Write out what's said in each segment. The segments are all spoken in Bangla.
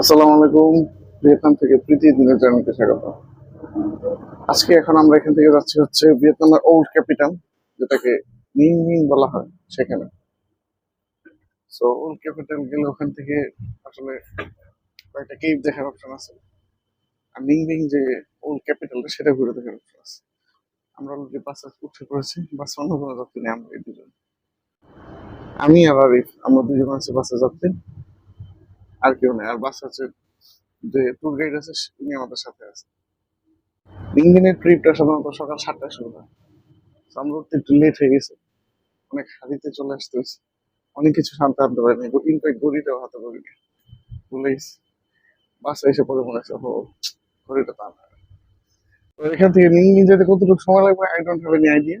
আসসালামু আলাইকুম। ভিয়েতনাম থেকে প্রীতি দিনের চ্যানেলকে স্বাগত। আজকে এখন আমরা এখান থেকে যাচ্ছি হচ্ছে ভিয়েতনামের ওল্ড ক্যাপিটাল, যেটাকে নিং নিং বলা হয় সেখানে। সো ওল্ড ক্যাপিটাল গেলে ওখান থেকে আসলে কয়েকটা কেভ দেখার অপশন আছে। আর নিং নিং যে ওল্ড ক্যাপিটালটা সেটা ঘুরে দেখার অপশন আছে। আমরা অলরেডি বাসে উঠে পড়েছি বাসে অন্য কোনো যাত্রী নেই, আমরা এই দুজন। আমি আর আরিফ, আমরা দুজন আছি বাসে যাত্রী। আর কেউ নেই, আর বাস আছে যে ট্যুর গাইড আছে উনি আমাদের সাথে আছে। তিন দিনের ট্রিপটা সাধারণত সকাল সাতটায় শুরু হয়। আমরা উঠতে একটু লেট হয়ে গেছে। অনেক হারিতে চলে আসতে হয়েছে। অনেক কিছু শান্তি আনতে পারিনি। ইনফ্যাক্ট গড়িটাও হাতে করি ভুলে গেছি। বাসে এসে পরে মনে হচ্ছে ও ঘড়িটা তা না তো এখান থেকে নিয়ে যেতে কতটুকু সময় লাগবে? I don't have any idea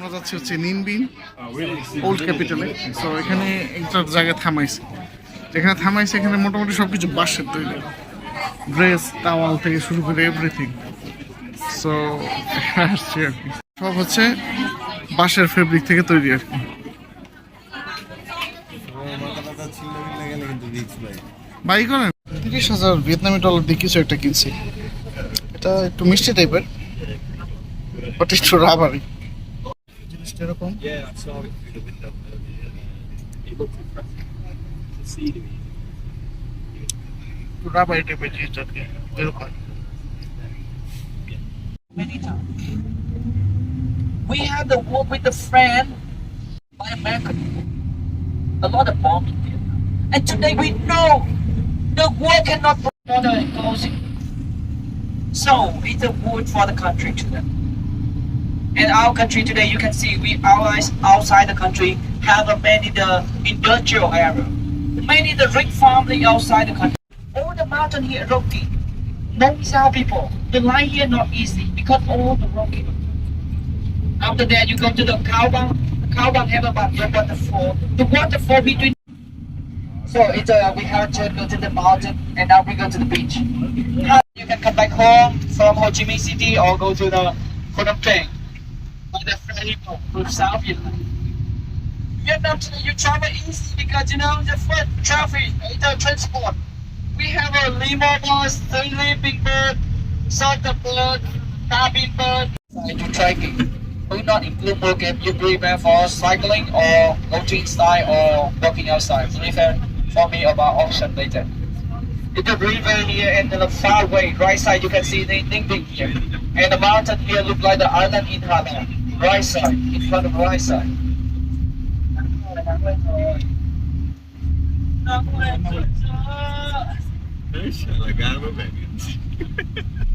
আমরা যাচ্ছি হচ্ছে নিনবিন ওল্ড ক্যাপিটালে সো এখানে একটা জায়গায় থামাইছে। যেখানে থামাইছে এখানে মোটামুটি সব কিছু বাঁশের তৈরি। ড্রেস টাওয়াল থেকে শুরু করে এভরিথিং সো আসছি আর কি। সব হচ্ছে বাঁশের ফেব্রিক থেকে তৈরি আর কি। বাই করেন। তিরিশ হাজার ভিয়েতনামি ডলার দিয়ে কিছু একটা কিনছি। এটা একটু মিষ্টি টাইপের বাট একটু rubbery জিনিসটা এরকম Yeah, I saw it through the window earlier. It looked impressive. The sea to me. একটু রাবারি টাইপের জিনিস আর কি এরকম many times. We have the war with the friend by American a lot of bombs in Vietnam. And today we know the war cannot border closing. So it's a wood for the country today. And our country today, you can see we allies outside the country have a many the industrial area, many the rich family outside the country. All the mountain here rocky. No South people. The line here not easy because all the rocky. After that, you go to the Kaobang. Kaobang have about the waterfall. The waterfall between. So it's uh, we have to go to the mountain and now we go to the beach. You can come back home from Ho Chi Minh City or go to the Phnom Penh by the boat to South Vietnam. Today you travel easy because you know the foot traffic, the transport. We have a limo bus, three living bird, soccer bird, cabin bird. To trekking. We not include program you prepare for cycling or going inside or walking outside. Prepare for me about option later. It's the river here and the far away, right side you can see the Ning Bing here. And the mountain here look like the island in Hanoi. Right side, in front of right side. La gamba bene. ও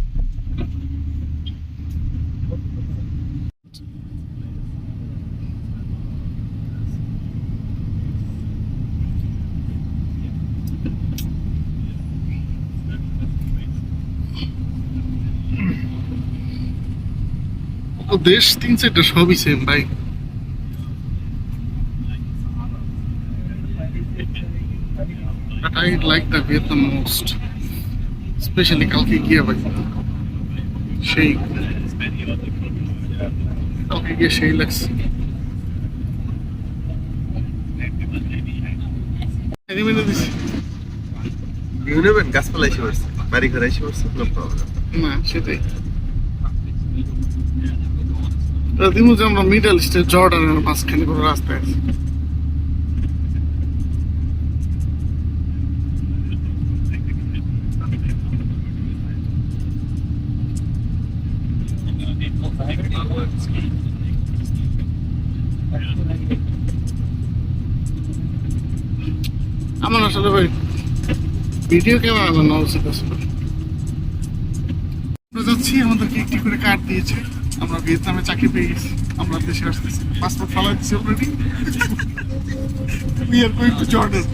দেশ তিন চারটা সবই সেম ভাই। But I like the Vietnam most. Especially কালকে গিয়ে ভাই। সেই কালকে গিয়ে সেই লাগছে নেবেন গাছপালা এসে পড়ছে বাড়ি ঘরে এসে পড়ছে? কোনো প্রবলেম না সেটাই। দিমু যে আমরা মিডল ইস্টে জর্ডানের মাঝখানে কোনো রাস্তায় আছি। আমার আসলে ভাই ভিডিও ক্যামেরা আমার উচিত আসলে যাচ্ছি, আমাদেরকে একটি করে কার্ড দিয়েছে। আমরা ভিয়েতনামে চাকরি পেয়ে গেছি। আমরা দেশে আসতেছি। পাসপোর্ট ফালাই দিচ্ছি already we are going to Jordan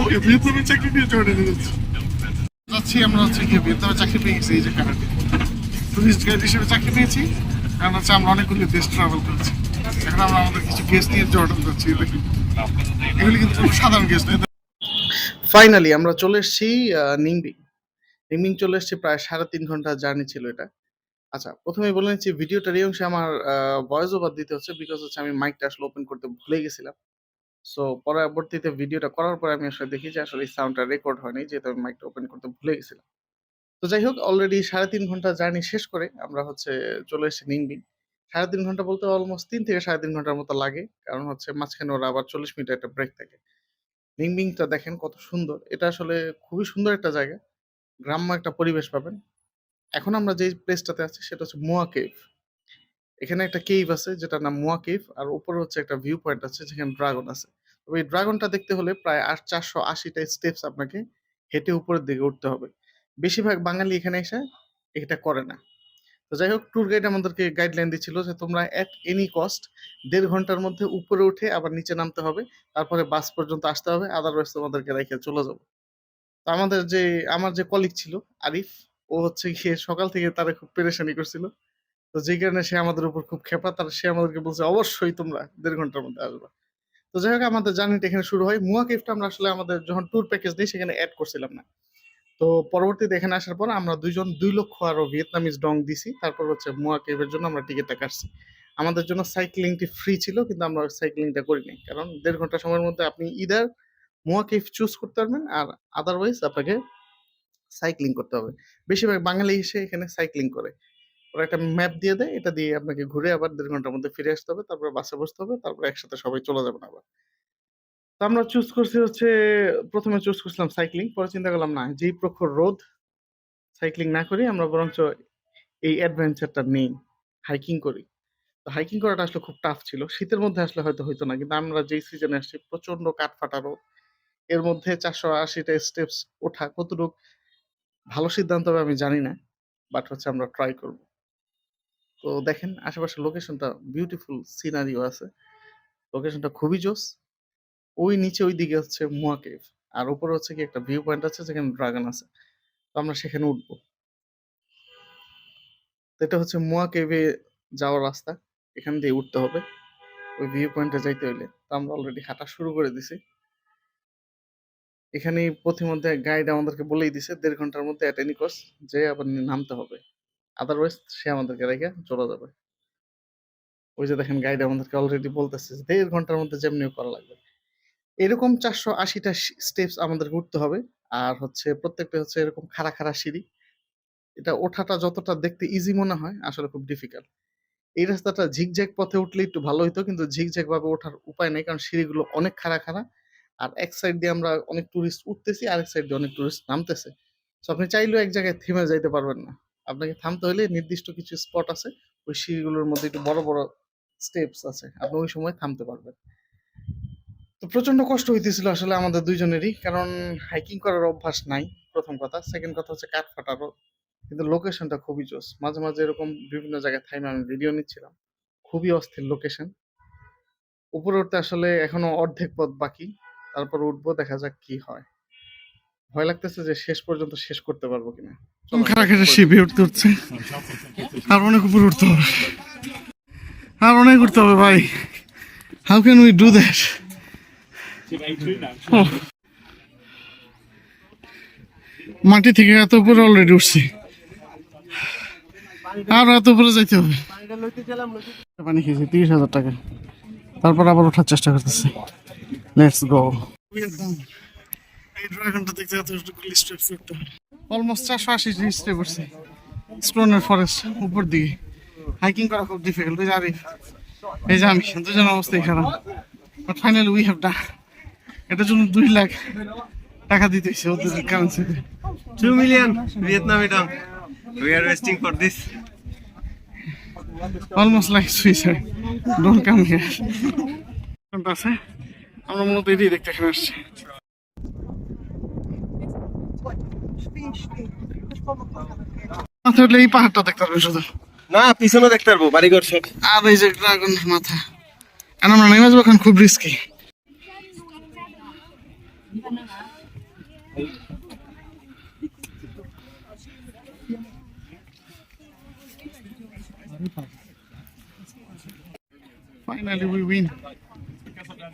okay ভিয়েতনামে চাকরি পেয়ে জর্ডানে যাচ্ছি। যাচ্ছি, আমরা হচ্ছে গিয়ে ভিয়েতনামে চাকরি পেয়ে গেছি, এই যে কার্ড টুরিস্ট গাইড হিসেবে চাকরি পেয়েছি। কারণ হচ্ছে আমরা অনেকগুলো দেশ ট্রাভেল করছি। এখন আমরা আমাদের কিছু গেস্ট নিয়ে জর্ডান যাচ্ছি এগুলি কিন্তু সাধারণ গেস্ট নয় ফাইনালি আমরা চলে এসেছি নিংবিং নিংবিং চলে এসেছি প্রায় সাড়ে তিন ঘণ্টা জার্নি ছিল এটা। আচ্ছা প্রথমে বলে নিচ্ছি ভিডিওটার এই অংশে আমার ভয়েস ওভার দিতে হচ্ছে বিকজ হচ্ছে আমি মাইকটা আসলে ওপেন করতে ভুলে গেছিলাম। সো পরবর্তীতে ভিডিওটা করার পরে আমি আসলে দেখি যে আসলে এই সাউন্ডটা রেকর্ড হয়নি, যেহেতু আমি মাইকটা ওপেন করতে ভুলে গেছিলাম। তো যাই হোক অলরেডি সাড়ে তিন ঘণ্টা জার্নি শেষ করে আমরা হচ্ছে চলে এসেছি সাড়ে তিন ঘণ্টা বলতে অলমোস্ট তিন থেকে সাড়ে তিন ঘণ্টার মতো লাগে, কারণ হচ্ছে মাঝখানে ওরা আবার চল্লিশ মিনিট একটা ব্রেক থাকে। নিংবিংটা দেখেন কত সুন্দর, এটা আসলে খুবই সুন্দর একটা জায়গা। গ্রাম্য একটা পরিবেশ পাবেন। এখন আমরা যে প্লেসটাতে আছি সেটা হচ্ছে মোয়া কেভ এখানে একটা কেভ আছে যেটার নাম মোয়া কেভ আর উপরে হচ্ছে একটা ভিউ পয়েন্ট আছে যেখানে ড্রাগন আছে। তবে এই ড্রাগনটা দেখতে হলে প্রায় আট চারশো আশিটা স্টেপস আপনাকে হেঁটে উপরের দিকে উঠতে হবে। বেশিরভাগ বাঙালি এখানে এসে এটা করে না। তো যাই হোক ট্যুর গাইড আমাদেরকে গাইডলাইন দিচ্ছিল যে তোমরা অ্যাট এনি কস্ট দেড় ঘণ্টার মধ্যে উপরে উঠে আবার নিচে নামতে হবে, তারপরে বাস পর্যন্ত আসতে হবে আদারওয়াইজ তোমাদেরকে রেখে চলে যাব। তো আমাদের যে, আমার যে কলিগ ছিল আরিফ ও হচ্ছে গিয়ে সকাল থেকে তারা খুব পেরেশানি করছিল। তো যে কারণে সে আমাদের উপর খুব খেপা তার সে আমাদেরকে বলছে, অবশ্যই তোমরা দেড় ঘণ্টার মধ্যে আসবা। তো যাই হোক, আমাদের জার্নিটা এখানে শুরু হয়। মুয়া কেফটা আমরা আসলে আমাদের যখন ট্যুর প্যাকেজ নেই সেখানে অ্যাড করছিলাম না। তো পরবর্তীতে এখানে আসার পর আমরা দুইজন, দুই লক্ষ আরও ভিয়েতনামিজ ডং দিছি। তারপর হচ্ছে মুয়া কেভের জন্য আমরা টিকিটটা কাটছি। আমাদের জন্য সাইক্লিংটি ফ্রি ছিল, কিন্তু আমরা সাইক্লিংটা করিনি। কারণ দেড় ঘণ্টা সময়ের মধ্যে আপনি ইদার মোয়া কেভ চুজ করতে পারবেন, আর আদারওয়াইজ আপনাকে সাইক্লিং করতে হবে। বেশিরভাগ বাঙালি এসে এখানে সাইক্লিং করে। ওরা একটা ম্যাপ দিয়ে দেয়, এটা দিয়ে আপনাকে ঘুরে আবার দেড় ঘণ্টার মধ্যে ফিরে আসতে হবে, তারপরে বাসে বসতে হবে, তারপরে একসাথে সবাই চলে যাবেন আবার। তো আমরা চুজ করছি হচ্ছে, প্রথমে চুজ করছিলাম সাইক্লিং পরে চিন্তা করলাম না, যেই প্রখর রোদ সাইক্লিং না করি আমরা বরঞ্চ এই অ্যাডভেঞ্চারটা নেই হাইকিং করি। তো হাইকিং করাটা আসলে খুব টাফ ছিল, শীতের মধ্যে আসলে হয়তো হইতো না, কিন্তু আমরা যেই সিজনে আসছি প্রচণ্ড কাঠফাটা রোদ, এর মধ্যে চারশো আশিটা স্টেপস ওঠা, কতটুক ভালো সিদ্ধান্ত হবে আমি জানি না বাট হচ্ছে আমরা ট্রাই করব। তো দেখেন, আশেপাশের লোকেশনটা বিউটিফুল সিনারিও আছে। লোকেশনটা খুবই জোস। ওই নিচে, ওই দিকে হচ্ছে মুয়া কেভ আর উপরে হচ্ছে কি একটা ভিউ পয়েন্ট আছে, যেখানে ড্রাগন আছে। তো আমরা সেখানে উঠবো। তো এটা হচ্ছে মুয়া কেভে যাওয়ার রাস্তা। এখান দিয়ে উঠতে হবে। ওই ভিউ পয়েন্টে যাইতে হইলে। তো আমরা অলরেডি হাঁটা শুরু করে দিছি। এখানে পথিমধ্যে গাইড আমাদেরকে বলেই দিছে, দেড় ঘণ্টার মধ্যে অ্যাট এনি কস্ট যে আবার নামতে হবে। আদারওয়াইজ সে আমাদেরকে রেখে চলে যাবে। ওই যে দেখেন গাইড আমাদেরকে অলরেডি বলতেছে দেড় ঘণ্টার মধ্যে যেমনিও করা লাগবে। এরকম চারশো আশিটা স্টেপস আমাদেরকে উঠতে হবে। আর হচ্ছে প্রত্যেকটা হচ্ছে এরকম খাড়া খাড়া সিঁড়ি। এটা ওঠাটা যতটা দেখতে ইজি মনে হয়, আসলে খুব ডিফিকাল্ট এই রাস্তাটা ঝিকঝ্যাক পথে উঠলে একটু ভালো হতো কিন্তু ঝিকঝ্যাক ভাবে ওঠার উপায় নেই, কারণ সিঁড়িগুলো অনেক খাড়া খাড়া। আর এক সাইড দিয়ে আমরা অনেক টুরিস্ট উঠতেছি আর এক সাইড দিয়ে অনেক টুরিস্ট নামতেছে। তো আপনি চাইলেও এক জায়গায় থেমে যাইতে পারবেন না। আপনাকে থামতে হলে নির্দিষ্ট কিছু স্পট আছে, ওই সিঁড়িগুলোর মধ্যে একটু বড় বড় স্টেপস আছে। আপনি ওই সময় থামতে পারবেন। তো প্রচণ্ড কষ্ট হইতেছিল আসলে আমাদের দুইজনেরই, কারণ হাইকিং করার অভ্যাস নাই, প্রথম কথা। সেকেন্ড কথা হচ্ছে কাঠ ফাটারও। কিন্তু লোকেশনটা খুবই জোস। মাঝে মাঝে এরকম বিভিন্ন জায়গায় থাইমে আমি ভিডিও নিচ্ছিলাম। খুবই অস্থির লোকেশন উপরে উঠতে আসলে এখনও অর্ধেক পথ বাকি। তারপর উঠবো দেখা যাক কি হয়। ভয় লাগতেছে যে শেষ পর্যন্ত শেষ করতে পারব কিনা। খারা খারা শিবে উঠতে উঠছে আর অনেক উপরে উঠতে হবে। আর অনেক উঠতে হবে ভাই। How can we do that মাটি থেকে এত উপরে অলরেডি উঠছি। আর এত উপরে যাইতে হবে। পানি খেয়েছি তিরিশ হাজার টাকা। তারপর আবার ওঠার চেষ্টা করতেছি। লেটস গো এই ড্রাগনটা দেখতে এতগুলি স্টেপস উঠতে অলমোস্ট চারশো আশি স্টেপ উঠছে স্টোনের ফরেস্ট উপর দিকে। হাইকিং করা খুব ডিফিকাল্ট ওই আরিফ। এই যে আমি দুজন অবস্থায় খারাপ। But finally we have done এটার জন্য দুই লাখ টাকা দিতে হয়েছে ওদের কারেন্সিতে 2 million Vietnamese dong. We are waiting for this. Almost like suicide don't come here আছে। আমরা মূলত এটাই দেখতে এখানে আসছি। মাথা উঠলে এই পাহাড়টা দেখতে পারবেন শুধু। না পিছনে দেখতে পারব বাড়িঘর সব। আর এই যে ড্রাগনের মাথা। আর আমরা নেমে যাব এখন খুব risky Finally, we win.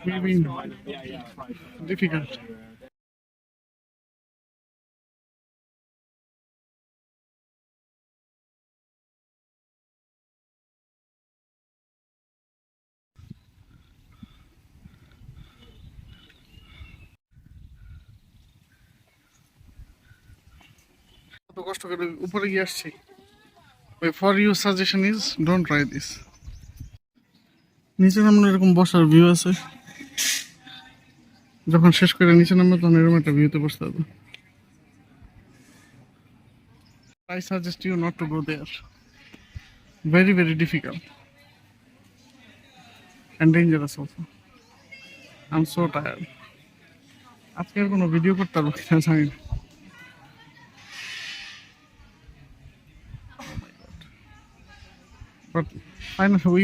We win. Difficult. কষ্ট করে উপরে গিয়ে আসছি ওই for you suggestion is don't try this নিচে নামলে এরকম বসার ভিউ আছে যখন শেষ করে নিচে নামবো, তখন এরকম একটা ভিউতে বসতে হবে। I suggest you not to go there very very difficult and dangerous also I am so tired আজকে কোনো ভিডিও করতে পারব কিনা জানি না। oh But finally we.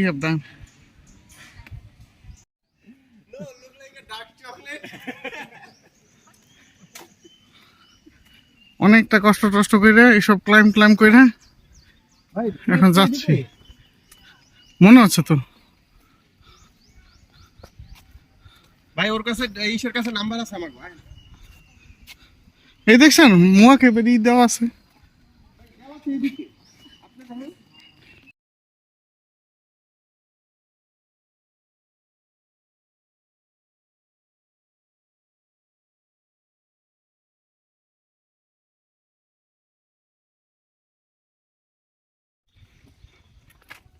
অনেকটা কষ্ট টষ্ট করে এইসব ক্লাইম ক্লাইম করে এখন যাচ্ছি। মনে হচ্ছে তো। ভাই ওর কাছে কাছে নাম্বার আছে আমার ভাই। এই দেখছেন মুয়াকে বেরিয়ে দেওয়া আছে।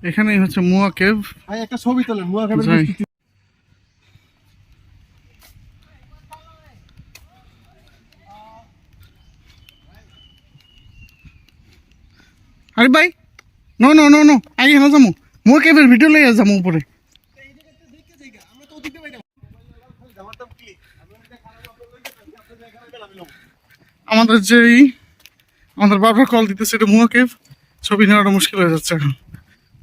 এখানেই হচ্ছে মুয়া কেভ। ভাই একটা ছবি তোলেন মুয়া যাই আরে ভাই no no no no I হেন যামু। মুয়া কেভের ভিডিও লইয়া যামু উপরে। আমাদের যেই আমাদের বারবার কল দিতেছে এটা মুয়া কেভ। ছবি নেওয়াটা মুশকিল হয়ে যাচ্ছে এখন।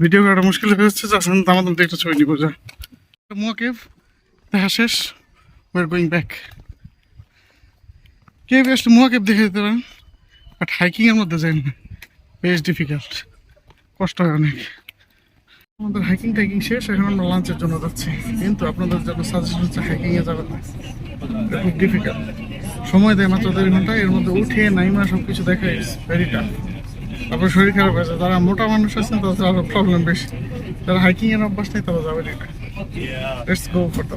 ভিডিও করাটা মুশকিল হয়ে যাচ্ছে যাচ্ছেন তো আমাদের মধ্যে একটা ছবি নিব, যা। মুয়া কেভ দেখা শেষ ওয়ার গোয়িং ব্যাক কেভ এসে মুয়া দেখে দিতে পারেন বাট হাইকিং এর মধ্যে যাই না, বেশ ডিফিকাল্ট কষ্ট হয় অনেক। আমাদের হাইকিং টাইকিং শেষ, এখন আমরা লাঞ্চের জন্য যাচ্ছি। কিন্তু আপনাদের জন্য সাজেশন হচ্ছে হাইকিং এ যাবেন খুব ডিফিকাল্ট সময় দেয় মাত্র দেড় ঘণ্টা, এর মধ্যে উঠে নাইমা সব কিছু দেখা ইটস ভেরি টাফ তারপর শরীর খারাপ হয়েছে, যারা মোটা মানুষ আছে তাদের আরও প্রবলেম বেশি। যারা এর অভ্যাস নেই, তারা যাবে let's go for the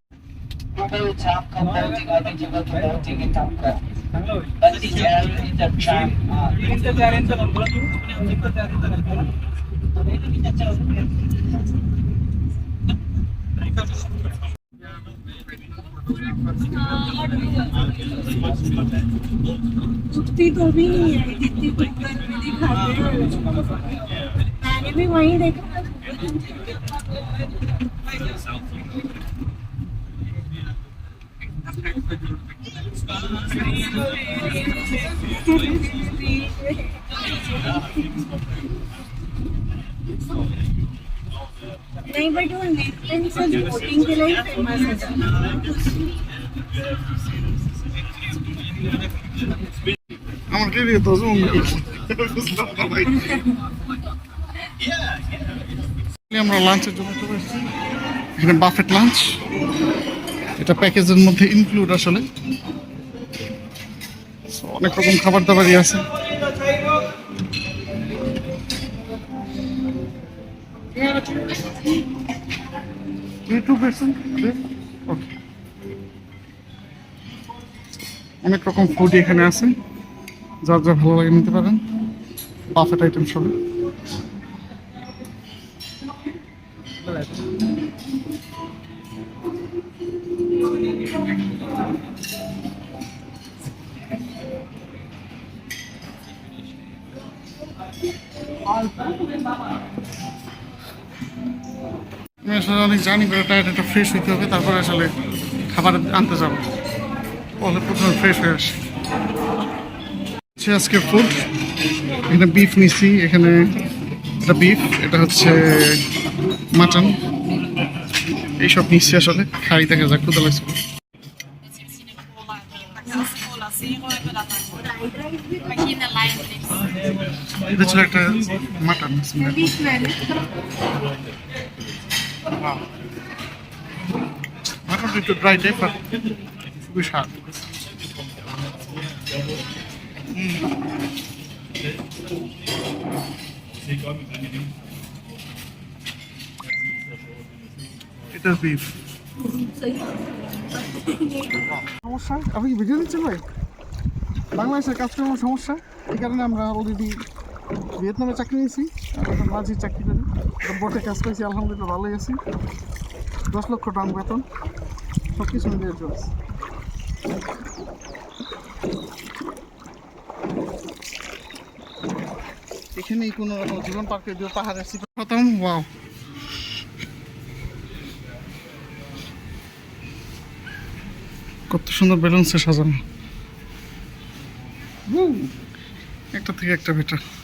comparing other people to voting in Tamka. But the jail in the tram. उठती तो भी नहीं है जितनी घर में दिखाते हो मैंने भी वहीं देखा नहीं बट वो नेटफ्लिक्स से वोटिंग के लिए फेमस है আমার querido zoom আমরা লাঞ্চের জন্য চলে এসেছি এখানে বাফেট লাঞ্চ এটা প্যাকেজের মধ্যে ইনক্লুড আসলে। অনেক রকম খাবার দাবারই আছে অনেক রকম ফুড এখানে আছে। যার যা ভালো লাগে নিতে পারেন। বাফেট আইটেম সব অনেক করে টায়ার একটা ফ্রেশ হইতে হবে আসলে খাবার আনতে যাব। প্রথমে ফ্রেশ হয়ে আসি। আজকে ফুড এখানে বিফ নিছি, এখানে এটা বিফ এটা হচ্ছে মাটন এইসব নিচ্ছি আসলে, খাই, দেখা যাক ক্ষুদা লাগছে। এটা ছিল একটা মাটন. মাটনটা একটু ড্রাই টাইপ আর খুবই স্বাদ এটা বিফ সমস্যা? আপনি কি ভিডিও নিচ্ছেন ভাই? বাংলাদেশের কাজ করার সমস্যা? এই কারণে আমরা অলরেডি ভিয়েতনামে চাকরি নিয়েছি এখন মাঝি চাকরি করি। বটে কাজ করেছি, আলহামদুলিল্লাহ ভালোই আছি। দশ লক্ষ টাকা বেতন সব কিছু মিলিয়ে চলছে। এখানেই কোনো রকম জীবন পার্কে দিয়ে পাহাড়ের সিপার খতম ওয়াও কত সুন্দর বেলুনসে সাজানো। থেকে একটা বেটার।